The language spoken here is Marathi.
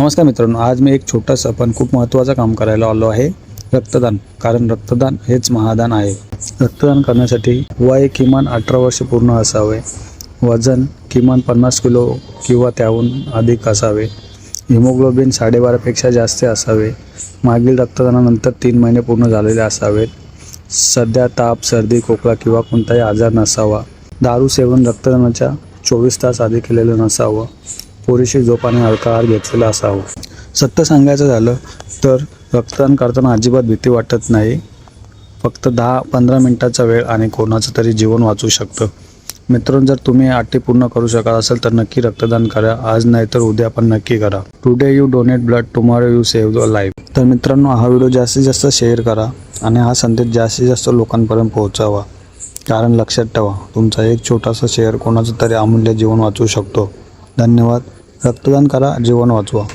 नमस्कार मित्रांनो आज मी एक छोटंसं पण खूप महत्त्वाचं काम करायला आलो आहे. रक्तदान कारण रक्तदान हेच महादान आहे. रक्तदान करण्यासाठी वय किमान अठरा वर्ष पूर्ण असावे. वजन किमान पन्नास किलो किंवा त्याहून अधिक असावे. हिमोग्लोबिन साडेबारापेक्षा जास्त असावे. मागील रक्तदानानंतर तीन महिने पूर्ण झालेले असावेत. सध्या ताप सर्दी खोकला किंवा कोणताही आजार नसावा. दारू सेवन रक्तदानाच्या चोवीस तास आधी केलेलं नसावं. पुरेशी झोप आणि घेतलेला असावं. सत्य सांगायचं झालं तर रक्तदान करताना अजिबात भीती वाटत नाही. फक्त दहा पंधरा मिनटाचा वेळ आणि कोणाचं तरी जीवन वाचू शकतं. मित्रांनो जर तुम्ही अटी पूर्ण करू शकत असाल तर नक्की रक्तदान करा. आज नाही तर उद्या पण नक्की करा. Today you donate blood tomorrow you save the life तर मित्रांनो हा व्हिडिओ जास्तीत जास्त शेअर करा आणि हा संदेश जास्तीत जास्त लोकांपर्यंत पोहोचावा. कारण लक्षात ठेवा तुमचा एक छोटासा शेअर कोणाचं तरी अमूल्य जीवन वाचवू शकतो. धन्यवाद. रक्तदान करा जीवन वाचवा.